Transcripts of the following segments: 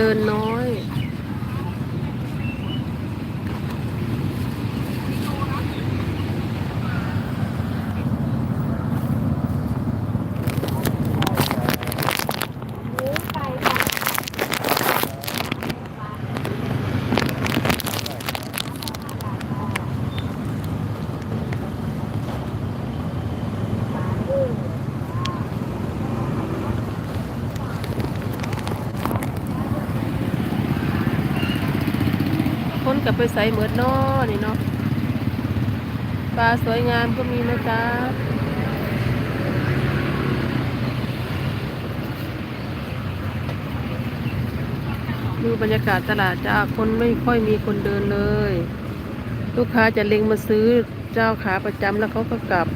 เดินน้อย คนกับไปใส่เหมือดนอนี่เนาะปลาสวยงามก็มีนะจ๊ะดูบรรยากาศตลาดจ้าคนไม่ค่อยมีคนเดินเลย ลูกค้าจะเล็งมาซื้อเจ้าขาประจำแล้วเขาก็กลับ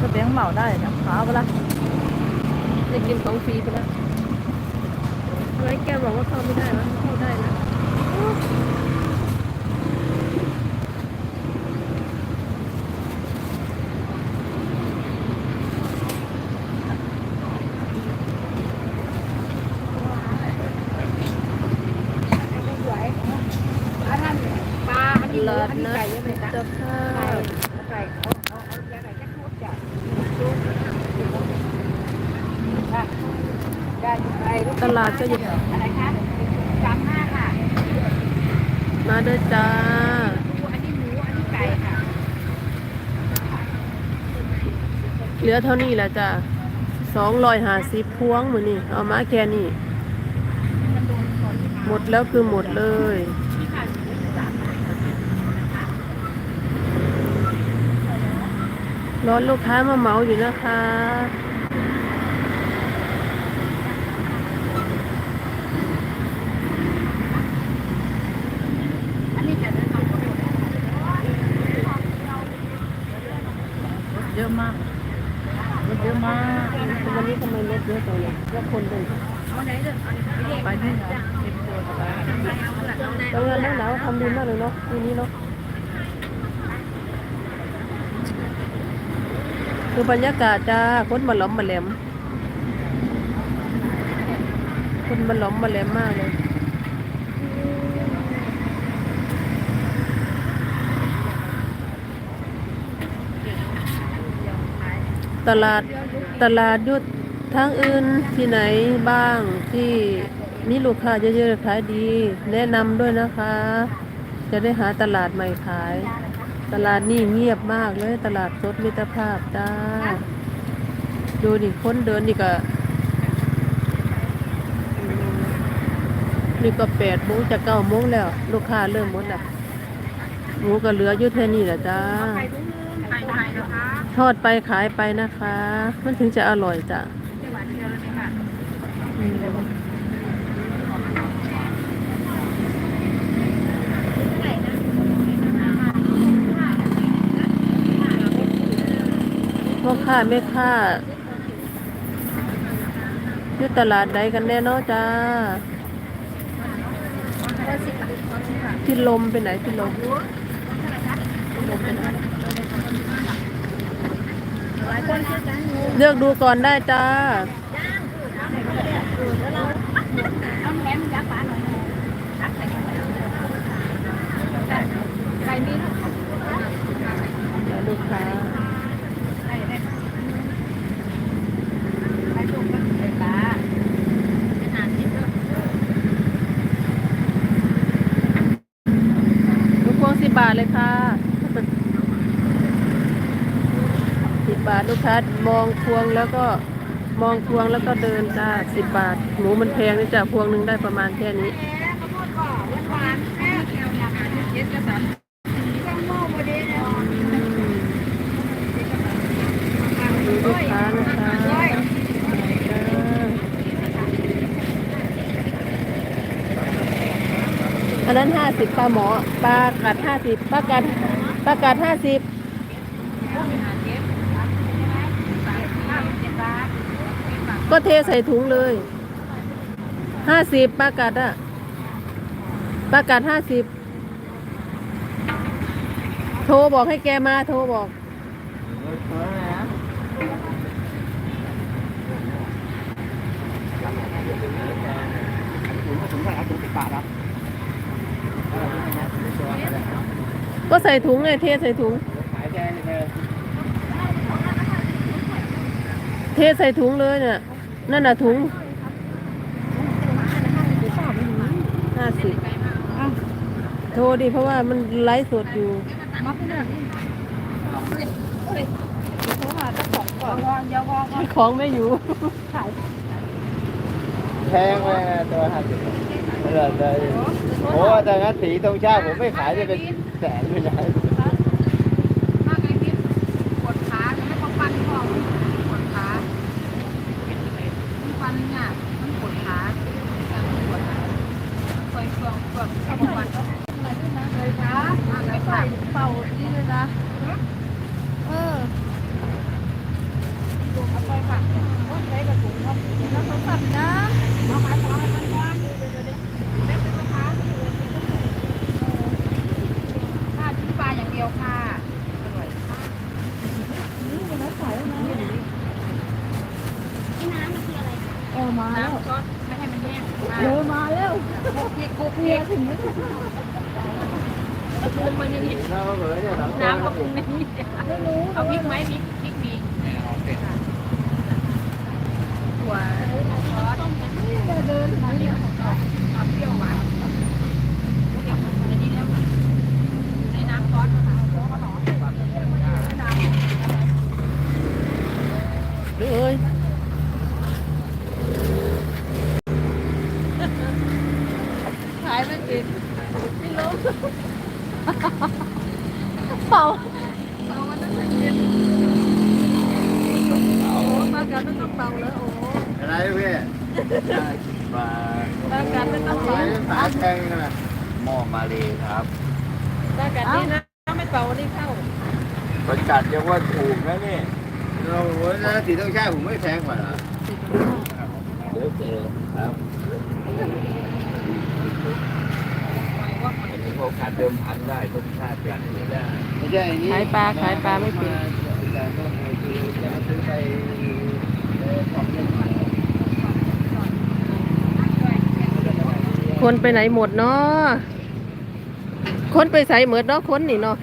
จะแบงเหมาได้นะขาวไปละจะกินของฟรีไปแล้วทำไมแกบอกว่าเข้าไม่ได้วะเข้าได้นะ สวยอันนั้นปลาอันนี้หมู ลาด อันนี้ นะ ไก่ยังไง จ้าข้าไก่ะตลาดก็อยู่อะไรคะสามห้าค่ะ มาเด้อจ้า อันนี้หมูอันนี้ไก่ค่ะ เหลือเท่านี้แหละจ้ะสองร้อยห้าสิบพวงมือนี่เอามาแค่นี้ หมดแล้วคือหมดเลย ร้อนลูกค้ามาเหมาอยู่นะคะอันนี้จะได้ทำเยอะมากเยอะมาก วันนี้ทำไมรถเยอะจังเลยแล้วคนเดินเอาไหนเด้อเอาไหนไปที่ไหนตรงนั้นหนาวทำดีมากเลยเนาะทีนี้เนาะ คือบรรยากาศจ้าคนมาหล้อมมาแหลมคนมาหล้อมมาแหลมมากเลยตลาดตลาดยุดทางอื่นที่ไหนบ้างที่มีลูกค้าเยอะๆขายดี แนะนำด้วยนะคะ จะได้หาตลาดใหม่ขาย ตลาดนี่เงียบมากเลย ตลาดสดมิตรภาพจ้า ดูดิคนเดินนี่ก็ นี่ก็แปดโมงจะเก้าโมงแล้ว ลูกค้าเริ่มหมดอะหมูก็เหลืออยู่แค่นี้แหละจ้าไก่ทุกไก่ไก่นะคะทอดไปขายไปนะคะ มันถึงจะอร่อยจ้ะ ไม่หวานเดียวเลยค่ะ อืม พ่อค้าแม่ค้าอยู่ตลาดใดกันแน่นอจ้าที่ลมไปไหนที่ลมเลือกดูก่อนได้จ้าลูกค้า ไก่ได้ไก่ตุ่มไก่ปลาเป็นอาหารที่เลิศ ลูกพวงสิบบาทเลยค่ะ สิบบาท ลูกค้ามองพวงแล้วก็มองพวงแล้วก็เดินจ้าสิบบาท หมูมันแพงนี่จ้ะพวงหนึ่งได้ประมาณแค่นี้แม่ข้าวโพดก่อนหวานแม่แก้วอยากอ่านเย็นกระสันข้าวโพดโมเดลเนี่ยดูลูกค้านะคะอันนั้นห้าสิบปลาหมอปลากัดห้าสิบปลากัดประกาศห้าสิบ ก็เทใส่ถุงเลยห้าสิบประกาศอะประกาศห้าสิบโทรบอกให้แกมาโทรบอกก็ใส่ถุงไงเทใส่ถุง เทใส่ถุงเลยเนี่ย นั่นน่ะถุงห้าสิบโทรดิเพราะว่ามันไลฟ์สดอยู่มาพื่อนโทรหาเจ้าของก่อนวอนอย่าวอนก่อนของไม่อยู่ แพงเลยนะตัวห้าสิบเออเลยโอ้แต่งั้นสีตรงชาติผมไม่ขายจะเป็นแสนเลยนะ ขายปลาขายปลาไม่เป็นคนไปไหนหมดเนาะคนไปใส่เหมือดเนาะคนนี่เนาะ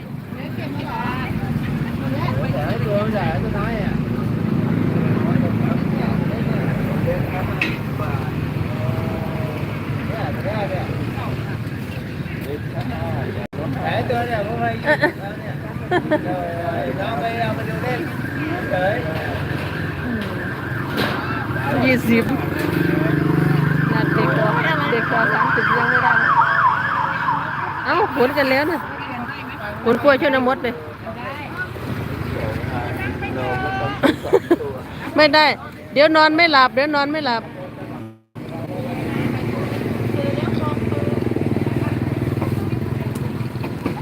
แต่ให้ตัวมันใหญ่ตัวน้อะแผลตัวเนี่ยผมไปเนี่ยน้องไปเอามาดูเล่นเฉยยี่สิบนัดเด็กกว่าเด็กกว่าสามสิบยังไม่ได้ เอ้าผลกันแล้วนะผลกล้วยช่วยน้ำมดเลยไม่ได้ เดี๋ยวนอนไม่หลับ เดี๋ยวนอนไม่หลับ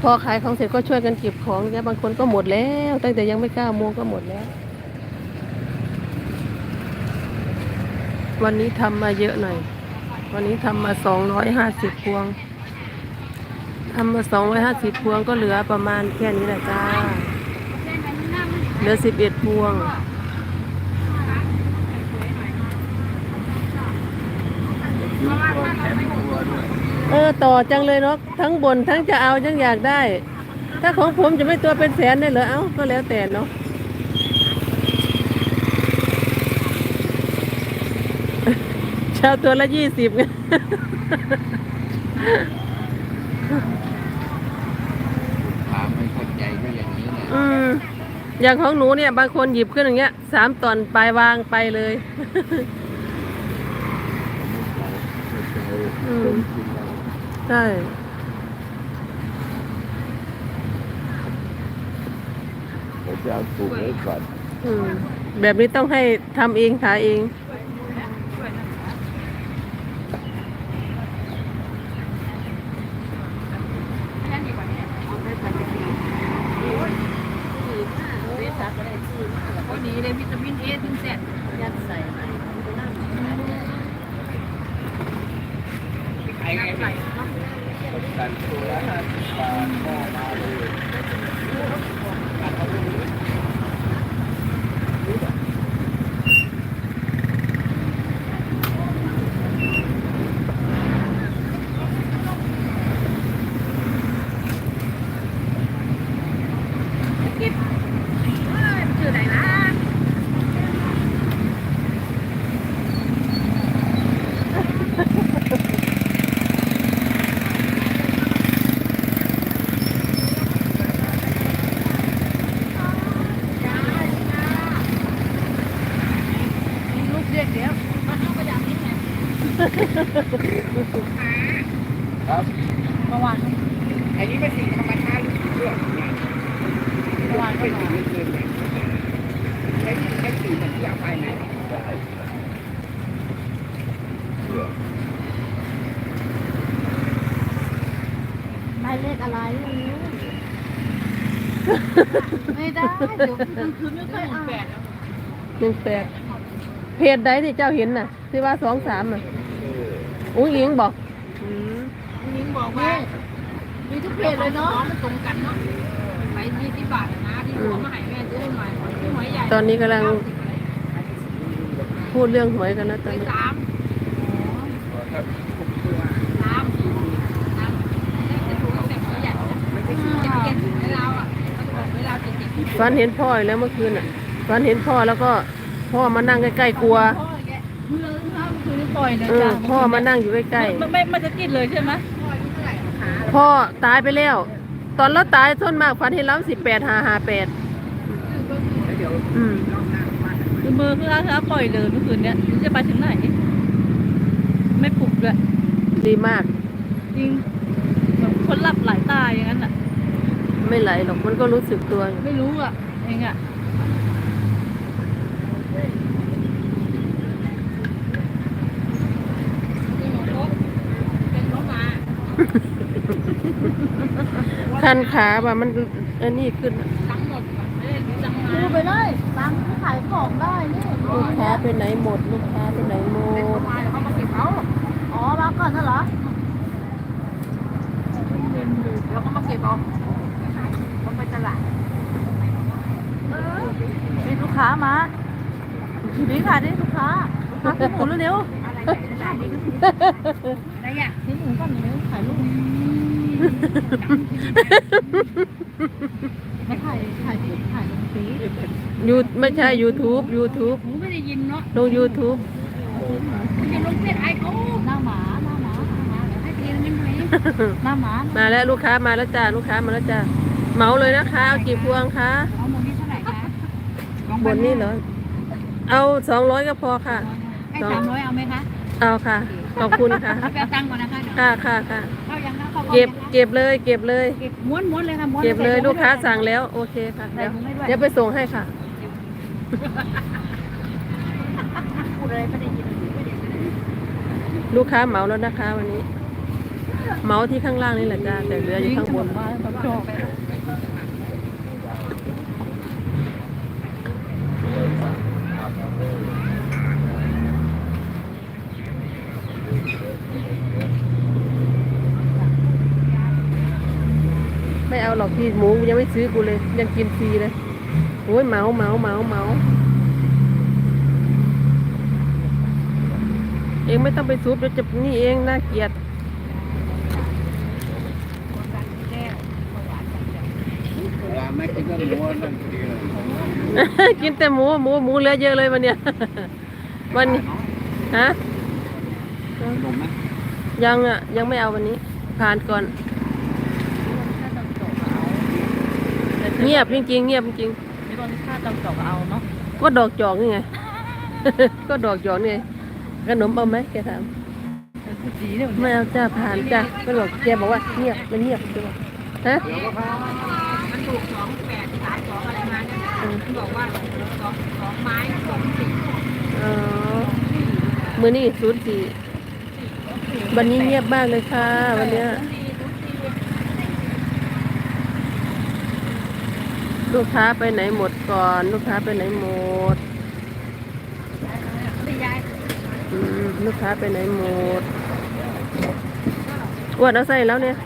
พอขายของเสร็จก็ช่วยกันเก็บของแล้วบางคนก็หมดแล้วตั้งแต่ยังไม่ก้าโมงก็หมดแล้ว วันนี้ทำมาเยอะหน่อย วันนี้ทำมาสองร้อยห้าสิบพวงทำมาสองร้อยห้าสิบพวงก็เหลือประมาณแค่นี้แหละจ้า เหลือสิบเอ็ดพวงแถมตัวด้วย เออต่อจังเลยเนาะทั้งบนทั้งจะเอาจังอยากได้ ถ้าของผมจะไม่ตัวเป็นแสนได้เหรอเอ้าก็แล้วแต่เนาะเช่าตัวละยี่สิบไงถามไม่เข้าใจก็อย่างนี้นะอืมอย่างของหนูเนี่ย บางคนหยิบขึ้นอย่างเงี้ยสามตอนปลายวางไปเลย อืม ใช่ผมจะเอาถูกไว้ก่อนอืมแบบนี้ต้องให้ทำเองขายเอง แค่นี้กว่านี้เอาไปใส่ไปกิน ดีเลยวิตามินเอถึงแสนยัดใส่ไปไข่ไข่เนาะ กันตัวละห้าสิบบาทพ่อมาเลย กิ๊บเอ้ยมันชื่อไหนนะ ลูกเด็กเดี๋ยวมันเอากระดาษนี้ไง ครับ เมื่อวาน อันนี้เป็นสิ่งธรรมชาติเรื่องเนี่ย เมื่อวาน เป็ ก็ น มา สิ่งที่เกินเนี่ยใช้ใช้สิ่งเหมือนที่เอาไปไหน ได้เลขอะไรไม่ได้เดี๋ยวกลางคืนไม่ค่อยอ่าน หนึ่งแปดเพจใดที่เจ้าเห็นน่ะ ที่ว่าสองสามน่ะอุ้งอิงบอกอืมนิ้งบอกว่ามีทุกเพจเลยเนาะมันตรงกันเนาะไปยี่สิบบาทนะที่หัวมาให้แม่ซื้อหน่อยหอยหอยใหญ่ตอนนี้กำลังพูดเรื่องหวยกันนะตอนนี้สามสามสามจะถูกแต่หอยใหญ่ไม่ใช่จะเก็บ ฝันเห็นพ่ออีกแล้วเมื่อคืนอะฝันเห็นพ่อแล้วก็พ่อมานั่งใกล้ๆกลัวพ่อแกเมื่อเมื่อคืนปล่อยนะเออจ๊ะพ่อมานั่งอยู่ใกล้ไม่ไม่มันจะกินเลยใช่ไหมๆพ่อตายไปแล้ว ตอนเราตายส่วนมากฝันเห็นเราสิบแปดหาหาแปดอืมคือมือคืออาปล่อยเลยเมื่อคืนเนี้ยจะไปถึงไหน ไม่ปลุกเลยดีมากจริงแบบคนหลับหลายตายอย่างนั้นอะ ไม่ไหลหรอกมันก็รู้สึกตัวอยู่ไม่รู้อะเองอะเป็นรถมาคันขาว่ามันอันนี้ขึ้นทั้งหมดไม่ได้จังมาดูไปเลยตังค์ขายของได้นี่ลูกค้าไปไหนหมด ลูกค้าไปไหนหมเป็นดมาแล้วเขามาเก็บเขาอ๋อมาก่อนนะเหรอแล้วเขามาเก็บเอา เขาไปตลาดมีลูกค้ามาดีค่ะนี่ลูกค้าลูกค้าซื้อหมูเร็วอะไรอะไรอะๆซื้อหมูก่อนเร็วถ่ายรูปมาถ่ายถ่ายถ่ายลงฟียูไม่ใช่ YouTube YouTube หนูไม่ได้ยินเนาะลง YouTube คุณจะลงเส้นไอ้เขาหน้าหมาหน้าหมาให้ทีนึงไหมหน้าหมามาแล้วลูกค้ามาแล้วจ้าลูกค้ามาแล้วจ้า เหมาเลยนะคะเอากี่พวงคะเอาหมดนี่เท่าไหร่คะบนนี่เหรอ เอาสองร้อยก็พอค่ะ ให้สามร้อยเอาไหมคะเอาค่ะ ขอบคุณค่ะเอาไปเอาตังค์ก่อนนะคะเดี๋ยวค่ะค่ะค่ะเข้ายังนะเข้าเก็บเก็บเลย เก็บเลย เก็บม้วนม้วนเลยค่ะม้วนเก็บเลยใส่ถุลูกค้าให้ด้วยสั่งแล้ว โอเคค่ะใส่เดี๋ยวถุงให้ด้วยเดี๋ยวไปส่งให้ค่ะ พูดอะไรไม่ได้ยินไม่ได้ยินลูกค้าเหมาแล้วนะคะ วันนี้ เหมาที่ข้างล่างนี่แหละจ้าแต่เหลืออยู่ข้างบน มาแล้วชอบ ไม่เอา หรอกพี่หมูยังไม่ซื้อกูเลย ยังกินฟรีเลยโอ้ยเมาเมาเมาเมาเองไม่ต้องไปซุปเดี๋ยวจะนี่เองน่าเกลียดไม่กินก็ม้วนนั่นกินแต่หมูหมูหมูเหลือเยอะเลยวันเนี้ยวันนี้ฮะยังอะยังไม่เอาวันนี้ผ่านก่อน เงียบจริงๆเงียบจริงมีคนค่าจำจอกเอาเนาะๆก็ดอกจอกนี่ไง ก็ดอกจอกนี่ไงขนมเอาไหมแกถามสีเนี่ยไม่เอาจ้าผ่านจ้าก็บอกแกบอกว่าเงียบมันเงียบใช่ไหมฮะมันถูกสองแปดสายสองอะไรมาเนี่ยมันบอกว่าสองสองไม้สองสี่อ๋อมือนี่ศูนย์สี่วันนี้เงียบมากเลยค่ะ วันเนี้ย สี่ทุกที ลูกค้าไปไหนหมดก่อน ลูกค้าไปไหนหมดลูกค้าไปไหนหมดอ้วนเอาใส่แล้วเนี่ย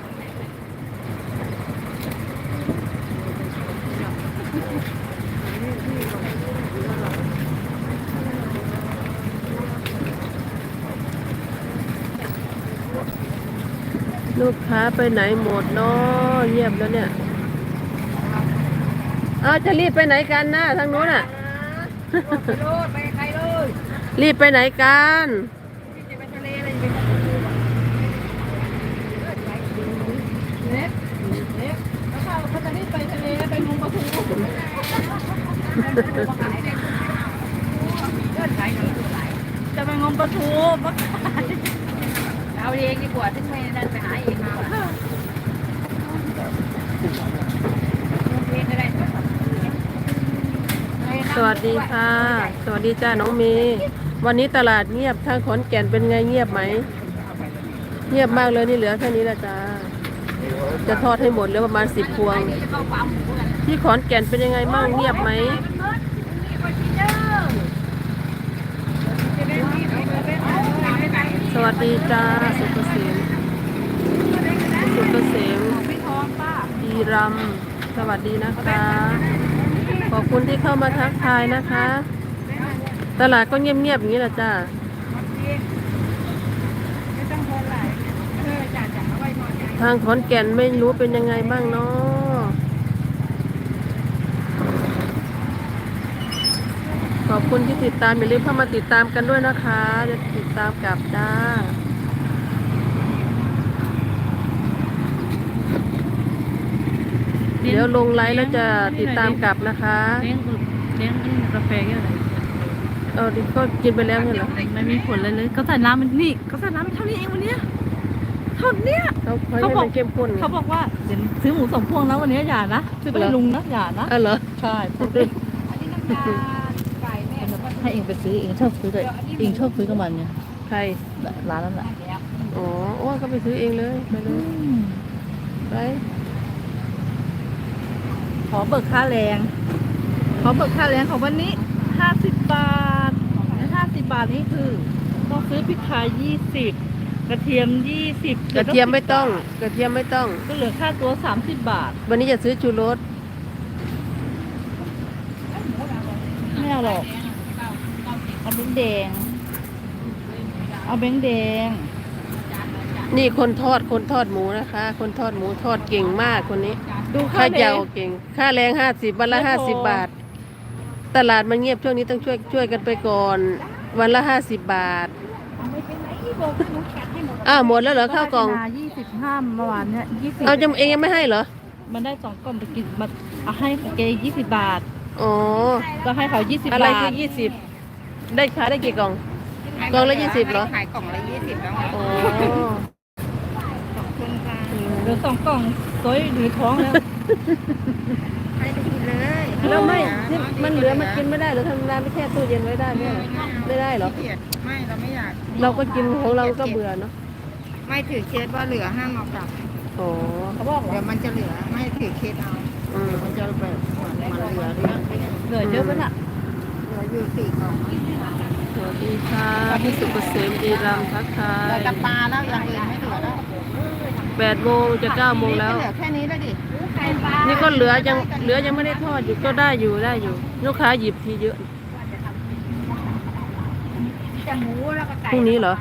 ลูกค้าไปไหนหมดเนาะเงียบแล้วเนี่ย เอาจะรีบไปไหนกันนะทางนู้นอะ ไปโลดไปใครเลยรีบไปไหนกัน จะไปทะเลอะไรไปเล็กเล็กแล้วเขาเขาจะรีบไปทะเลไปมุงปลาทูเลือดไหลหนีไหลจะไปงมปลาทูปลาเอาเองดีกว่าที่ไม่นั่นไปหาเองมาเองก็ได้ สวัสดีค่ะ สวัสดีจ้าน้องเมย์วันนี้ตลาดเงียบทางขอนแก่นเป็นไงเงียบไหม เงียบมากเลยนี่เหลือแค่นี้ละจ้าจะทอดให้หมดเหลือประมาณสิบพวง ที่ขอนแก่นเป็นยังไงบ้างเงียบไหมสวัสดีจ้าสุกเกษมสุกเกษมไม่ทองป้าดีรำสวัสดีนะคะ อบคุณที่เข้ามาทักทายนะคะ ตลาดก็เงียบๆอย่างนี้แหละจ้าทาจ่าเอาไว้หน่อยทางขอนแก่นไม่รู้เป็นยังไงบ้างเนาะขอบคุณที่ติดตามอย่าลืมเข้ามาติดตามกันด้วยนะคะจะติดตามกลับจ้า เดี๋ยวลงไลฟ์แล้วจะติดตามกลับนะคะเลี้ยงเลี้ยงกาแฟเยอะเลยเออดิก็กินไปแล้วเนี่ยเหรอไม่มีผลเลยเลยเขาใส่น้ำมันนี่เขาใส่น้ำมันเท่านี้เองวันเนี้ยเท่าเนี้ยเขาเขาเขาให้บอกมันเข้มข้นไงเขาบอกว่าเดี๋ยวซื้อหมูสองพวงนะวันนี้อย่านะซื้อไปให้ลุงนะอย่านะอ๋อเหรอใช่อันนี้น้ำตาลไก่แม่แล้วก็ให้เองไปซื้อเองชอบซื้อเลยเองชอบซื้อกับมันเนี่ยใครร้านนั้นแหละอ๋อโอ้ก็ไปซื้อเองเลยไปเลยไปข อเบิกค่าแรง ขอเบิกค่าแรงของวันนี้ห้าสิบบาทห้าสิบบาทนี่คือ ต้องซื้อพริกไทยยี่สิบกระเทียมยี่สิบกระเทียมไม่ต้อง กระเทียมไม่ต้อง ก็เหลือค่าตัวสามสิบบาท วันนี้จะซื้อชูรสไม่เอาหรอกเอาแบงค์แดง เอาแบงค์แดง นี่คนทอดคนทอดหมูนะคะ คนทอดหมูทอดเก่งมากคนนี้ ดูค่าค่าแรเยางเก่ง ค่าแรงห้าสิบวันละไม่พอ ห้าสิบบาท ตลาดมันเงียบช่วงนี้ต้องช่วยช่วยกันไปก่อน วันละห้าสิบบาทอ้าวหมดแล้วเหรอข้าวกล่องยี่สิบห้าเมื่อวานเนี่ยยี่สิบเอาจำเองยังไม่ให้เหรอมันได้สองกล่องไปกินมาเอาให้เกยี่สิบบาท อ๋อก็ให้เขายี่สิบอะไรบาคืทอยี่สิบได้ขายได้กี่กล่อง กล่องละยี่สิบเหรอ ขายกล่องละยี่สิบแล้วไงอ๋อขอบคุณค่ะเหลือสองกล่อง ซอยหรือท้องแล้วใครไปกินเลยแล้วไม่ที่มันเหลือมันกินไม่ได้เหรอทำร้านไม่แช่ตู้เย็นไว้ได้ไหมอะไม่ได้เหรอเกียดไม่เราไม่อยากเราก็กินของเราก็เบื่อเนาะไม่ถือเคสว่าเหลือห้ามเอากลับอ๋อเขาบอกเหรเดี๋อยวมันจะเหลือไม่ถือเคสเอาอืมมันจะแบบมันเหลือเรื่อยเหลือเยอะไปน่ะเหลืออยู่สี่กล่องสวัสดีค่ะพี่สุกเกษมดีรำทักทาเหลือยแต่ปลาแล้วอย่างอื่นไม่เหลือแล้ว แปดโมงจะเก้าโมงแล้ว เหลือแค่นี้แล้วดินี่ก็เหลือยังเหลือยังไม่ได้ทอดอยู่ก็ได้อยู่ได้อยู่ลูกค้าหยิบทีเยอะจะหมูแล้วก็ไก่พรุ่งนี้เหรอ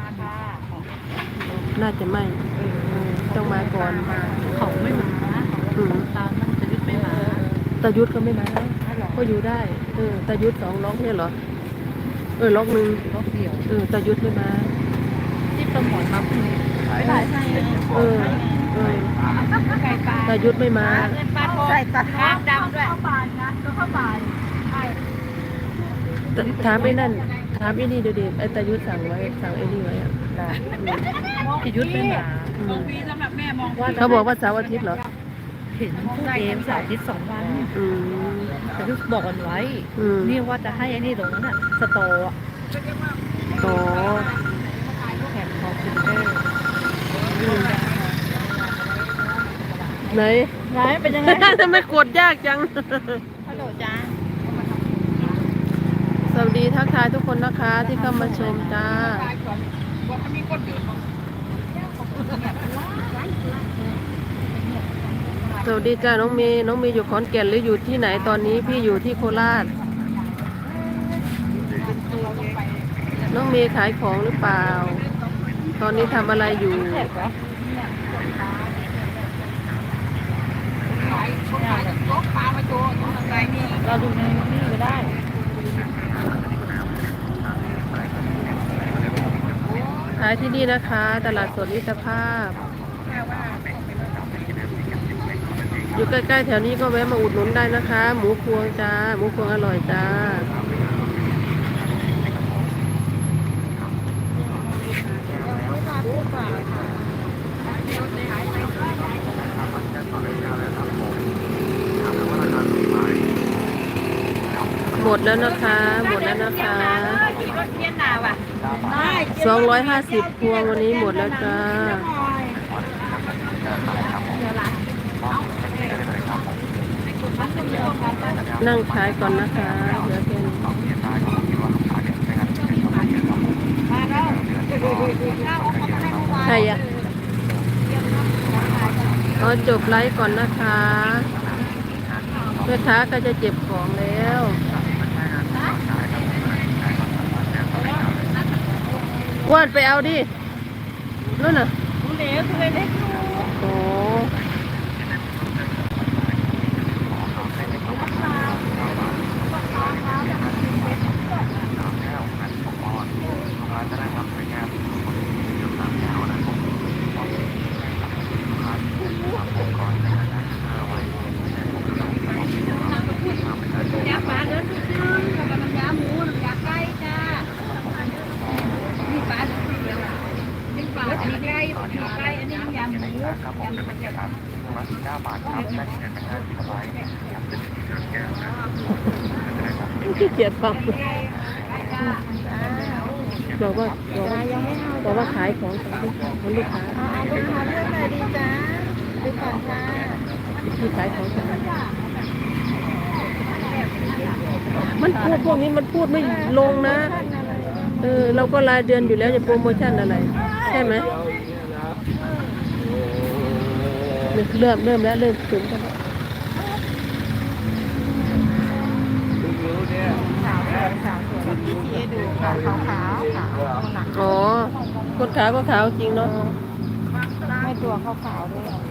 น่าจะไม่เออต้องมาก่อนเขาไม่มาอืมตามนั่นจะยึดไม่มาตายุทธก็ไม่มาก็อยู่ได้เออตายุทธสองล็อกเนี่ยเหรอเออล็อกหนึ่งรอบเดียวเออตายุทธไม่มา ที่ประหมอนมาพรุ่งนี้ไม่ได้ใช่เออเออไก่ปลาตายุทธไม่มาปลาทองใส่ปลาทองดำด้วยเข้าปานนะก็เข้าปานถามไอ้นั่น ถามไอ้นี่เดี๋ยวเดี๋ยวไอ้ตายุทธสั่งไว้ สั่งไอ้นี่ไว้อะจะยึดไม่มาอืมสำหรับแม่มองเขาบอกว่าเสาร์อาทิตย์เหรอเห็นพูดเองสาธิตสองวันอืมแต่ที่บอกกันไว้อืมนี่ว่าจะให้ไอ้นี่ลงนั่นน่ะสตออะโอ้ แผ่นคอมพิวเตอร์ อืม ไหนไหนเป็นยังไงทำไมกดยากจัง ฮัลโหลจ้าสวัสดีทักทายทุกคนนะคะที่เข้ามาชมจ้าว่าถ้ามีคนเดินมาสวัสดีจ้าน้องเมย์น้องเมย์อยู่ขอนแก่นหรืออยู่ที่ไหนตอนนี้พี่อยู่ที่โคราช น้องเมย์ขายของหรือเปล่า ตอนนี้ทำอะไรอยู่ ขายคนขายกับโต๊ะปลามาโจตรงไหนนี่ เราดูในนี่ก็ได้ขายที่นี่นะคะ ตลาดสดมิตรภาพ อยู่ใกล้ๆแถวนี้ก็แวะมาอุดหนุนได้นะคะ หมูพวงจ้า หมูพวงอร่อยจ้า หมดแล้วนะคะ หมดแล้วนะคะสองร้อยห้าสิบพวงวันนี้หมดแล้วจ้านั่งขายก่อนนะคะเดี๋ยวเป็นใครอะเอจบไลฟ์ก่อนนะคะแม่ค้าก็จะเจ็บของแล้ว อ้วนไปเอาดินู่นน่ะเดี๋ยวคือเล็กโอ้ทำสวยงาม ขี้เกียจฟังบอกว่าบอกว่าบอกว่าขายของของลูกค้าลูกค้าเลือกเลยดีจ้าดูก่อนจ้าที่ขายของของมันพูดพวกนี้มันพูดไม่ลงนะ เออเราก็รายเดือนอยู่แล้วจะโปรโมชั่นอะไร ใช่ไหมเริ่มเริ่มแล้วเริ่มถึงกันแล้ว พี่ดู ขาวขาวขาวขาวอ๋อคนขาวก็ขาวจริงเนาะไม่ตัวขาวขาวด้วยอืม